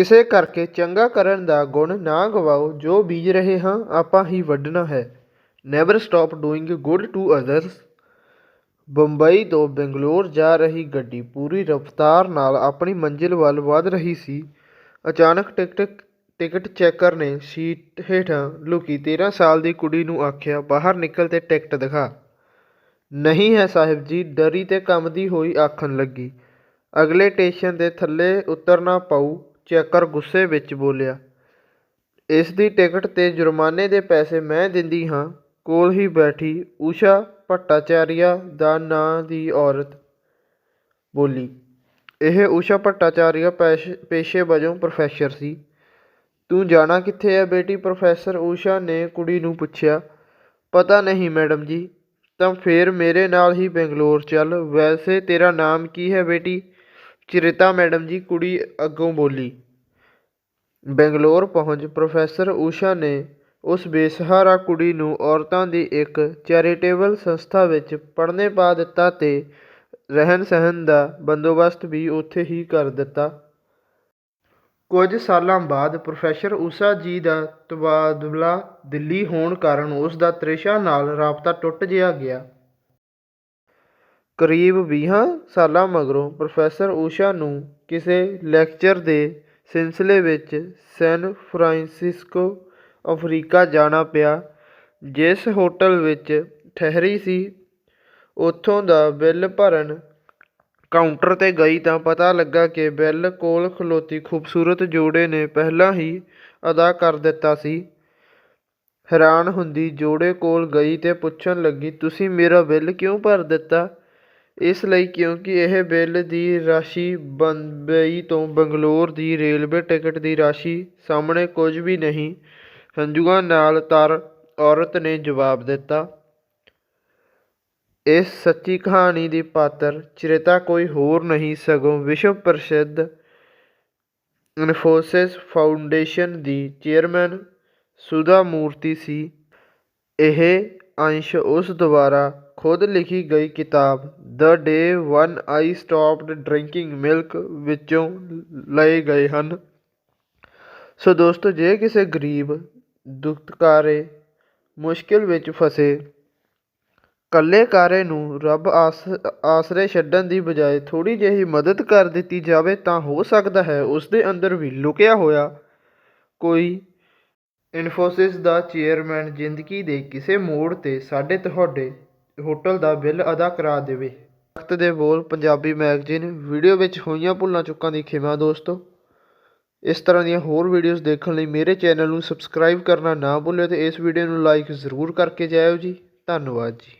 ਕਿਸੇ ਕਰਕੇ ਚੰਗਾ ਕਰਨ ਦਾ ਗੁਣ ਨਾ ਗਵਾਓ, ਜੋ ਬੀਜ ਰਹੇ ਹਾਂ, ਆਪਾਂ ਹੀ ਵੱਢਣਾ ਹੈ। Never stop doing good to others Bombay ਤੋਂ ਬੰਗਲੌਰ ਜਾ ਰਹੀ ਗੱਡੀ ਪੂਰੀ ਰਫ਼ਤਾਰ ਨਾਲ ਆਪਣੀ ਮੰਜ਼ਿਲ ਵੱਲ ਵਧ ਰਹੀ ਸੀ। ਅਚਾਨਕ ਟਿਕਟ ਟਿਕਟ ਚੈਕਰ ਨੇ ਸੀਟ ਹੇਠਾਂ ਲੁਕੀ 13 ਸਾਲ ਦੀ ਕੁੜੀ ਨੂੰ ਆਖਿਆ, ਬਾਹਰ ਨਿਕਲ ਤੇ ਟਿਕਟ ਦਿਖਾ। ਨਹੀਂ ਹੈ ਸਾਹਿਬ ਜੀ, ਡਰੀ ਤੇ ਕੰਬਦੀ ਹੋਈ ਆਖਣ ਲੱਗੀ। ਅਗਲੇ ਸਟੇਸ਼ਨ ਦੇ ਥੱਲੇ ਉਤਰਨਾ ਪਊ। ਚੈਕਰ ਗੁੱਸੇ ਵਿੱਚ ਬੋਲਿਆ, ਇਸ ਦੀ ਟਿਕਟ ਤੇ ਜੁਰਮਾਨੇ ਦੇ ਪੈਸੇ ਮੈਂ ਦਿੰਦੀ ਹਾਂ। ਕੋਲ ਹੀ ਬੈਠੀ ਊਸ਼ਾ ਭੱਟਾਚਾਰੀਆ ਦਾ ਨਾਂ ਦੀ ਔਰਤ ਬੋਲੀ। ਇਹ ਊਸ਼ਾ ਭੱਟਾਚਾਰੀਆ ਪੈਸ਼- ਪੇਸ਼ੇ ਵਜੋਂ ਪ੍ਰੋਫੈਸਰ ਸੀ। ਤੂੰ ਜਾਣਾ ਕਿੱਥੇ ਹੈ ਬੇਟੀ? ਪ੍ਰੋਫੈਸਰ ਊਸ਼ਾ ਨੇ ਕੁੜੀ ਨੂੰ ਪੁੱਛਿਆ। ਪਤਾ ਨਹੀਂ ਮੈਡਮ ਜੀ, ਤਾਂ ਫੇਰ ਮੇਰੇ ਨਾਲ ਹੀ ਬੰਗਲੌਰ ਚੱਲ। ਵੈਸੇ ਤੇਰਾ ਨਾਮ ਕੀ ਹੈ ਬੇਟੀ? ਚਰਿਤਾ ਮੈਡਮ ਜੀ ਕੁੜੀ ਅੱਗੋਂ ਬੋਲੀ, ਬੰਗਲੌਰ ਪਹੁੰਚ ਪ੍ਰੋਫੈਸਰ ਊਸ਼ਾ ਨੇ ਉਸ ਬੇਸਹਾਰਾ ਕੁੜੀ ਨੂੰ ਔਰਤਾਂ ਦੀ ਇੱਕ ਚੈਰੀਟੇਬਲ ਸੰਸਥਾ ਵਿੱਚ ਪੜ੍ਹਨੇ ਪਾ ਦਿੱਤਾ ਤੇ ਰਹਿਣ ਸਹਿਣ ਦਾ ਬੰਦੋਬਸਤ ਵੀ ਉੱਥੇ ਹੀ ਕਰ ਦਿੱਤਾ। ਕੁਝ ਸਾਲਾਂ ਬਾਅਦ ਪ੍ਰੋਫੈਸਰ ਊਸ਼ਾ ਜੀ ਦਾ ਤਬਾਦਲਾ ਦਿੱਲੀ ਹੋਣ ਕਾਰਨ ਉਸ ਦਾ ਤ੍ਰਿਸ਼ਾ ਨਾਲ ਰਾਬਤਾ ਟੁੱਟ ਜਿਹਾ ਗਿਆ। ਕਰੀਬ 20 ਸਾਲਾਂ ਮਗਰੋਂ ਪ੍ਰੋਫੈਸਰ ਊਸ਼ਾ ਨੂੰ ਕਿਸੇ ਲੈਕਚਰ ਦੇ ਸਿਲਸਿਲੇ ਵਿੱਚ ਸੈਨ ਫਰਾਂਸਿਸਕੋ, ਅਫਰੀਕਾ ਜਾਣਾ ਪਿਆ, ਜਿਸ ਹੋਟਲ ਵਿੱਚ ਠਹਿਰੀ ਸੀ। ਉੱਥੋਂ ਦਾ ਬਿੱਲ ਭਰਨ ਕਾਊਂਟਰ ਤੇ ਗਈ ਤਾਂ ਪਤਾ ਲੱਗਾ ਕਿ ਬਿੱਲ ਕੋਲ ਖਲੋਤੀ ਖੂਬਸੂਰਤ ਜੋੜੇ ਨੇ ਪਹਿਲਾਂ ਹੀ ਅਦਾ ਕਰ ਦਿੱਤਾ ਸੀ। ਹੈਰਾਨ ਹੁੰਦੀ ਜੋੜੇ ਕੋਲ ਗਈ ਤੇ ਪੁੱਛਣ ਲੱਗੀ, ਤੁਸੀਂ ਮੇਰਾ ਬਿੱਲ ਕਿਉਂ ਭਰ ਦਿੱਤਾ? ਇਸ ਲਈ ਕਿਉਂਕਿ ਇਹ ਬਿੱਲ ਦੀ ਰਾਸ਼ੀ ਬੰਬਈ ਤੋਂ ਬੰਗਲੌਰ ਦੀ ਰੇਲਵੇ ਟਿਕਟ ਦੀ ਰਾਸ਼ੀ ਸਾਹਮਣੇ ਕੁਝ ਵੀ ਨਹੀਂ। ਹੰਝੂਆਂ ਨਾਲ ਤਰ ਔਰਤ ਨੇ ਜਵਾਬ ਦਿੱਤਾ। ਇਸ ਸੱਚੀ ਕਹਾਣੀ ਦੀ ਪਾਤਰ ਚਰਿਤਾ ਕੋਈ ਹੋਰ ਨਹੀਂ, ਸਗੋਂ ਵਿਸ਼ਵ ਪ੍ਰਸਿੱਧ ਇਨਫੋਸਿਸ ਫਾਊਂਡੇਸ਼ਨ ਦੀ ਚੇਅਰਮੈਨ ਸੁਧਾ ਮੂਰਤੀ ਸੀ। ਇਹ ਅੰਸ਼ ਉਸ ਦੁਆਰਾ ਖੁਦ ਲਿਖੀ ਗਈ ਕਿਤਾਬ the day one I stopped drinking milk ਵਿੱਚੋਂ ਲਏ ਗਏ ਹਨ। ਸੋ ਦੋਸਤੋ, ਜੇ ਕਿਸੇ ਗਰੀਬ, ਦੁਖਕਾਰੇ, ਮੁਸ਼ਕਿਲ ਵਿੱਚ ਫਸੇ ਕੱਲੇ ਕਾਰੇ ਨੂੰ ਰੱਬ ਆਸ, ਆਸਰੇ ਛੱਡਣ ਦੀ ਬਜਾਏ ਥੋੜੀ ਜਿਹੀ ਮਦਦ ਕਰ ਦਿੱਤੀ ਜਾਵੇ ਤਾਂ ਹੋ ਸਕਦਾ ਹੈ ਉਸ ਦੇ ਅੰਦਰ ਵੀ ਲੁਕਿਆ ਹੋਇਆ ਕੋਈ ਇਨਫੋਸਿਸ ਦਾ ਚੇਅਰਮੈਨ ਜ਼ਿੰਦਗੀ ਦੇ ਕਿਸੇ ਮੋੜ ਤੇ ਸਾਡੇ ਤੁਹਾਡੇ ਹੋਟਲ ਦਾ ਬਿੱਲ ਅਦਾ ਕਰਾ ਦੇਵੇ। ਵਕਤ ਦੇ ਬੋਲ ਪੰਜਾਬੀ ਮੈਗਜ਼ੀਨ ਵੀਡੀਓ ਵਿੱਚ ਹੋਈਆਂ ਭੁੱਲਾਂ ਚੁੱਕਾਂ ਦੀ ਖਿਮਾ ਦੋਸਤੋ। ਇਸ ਤਰ੍ਹਾਂ ਦੀਆਂ ਹੋਰ ਵੀਡੀਓਜ਼ ਦੇਖਣ ਲਈ ਮੇਰੇ ਚੈਨਲ ਨੂੰ ਸਬਸਕ੍ਰਾਈਬ ਕਰਨਾ ਨਾ ਭੁੱਲਿਓ ਤੇ ਇਸ ਵੀਡੀਓ ਨੂੰ ਲਾਈਕ ਜ਼ਰੂਰ ਕਰਕੇ ਜਾਇਓ ਜੀ। ਧੰਨਵਾਦ ਜੀ।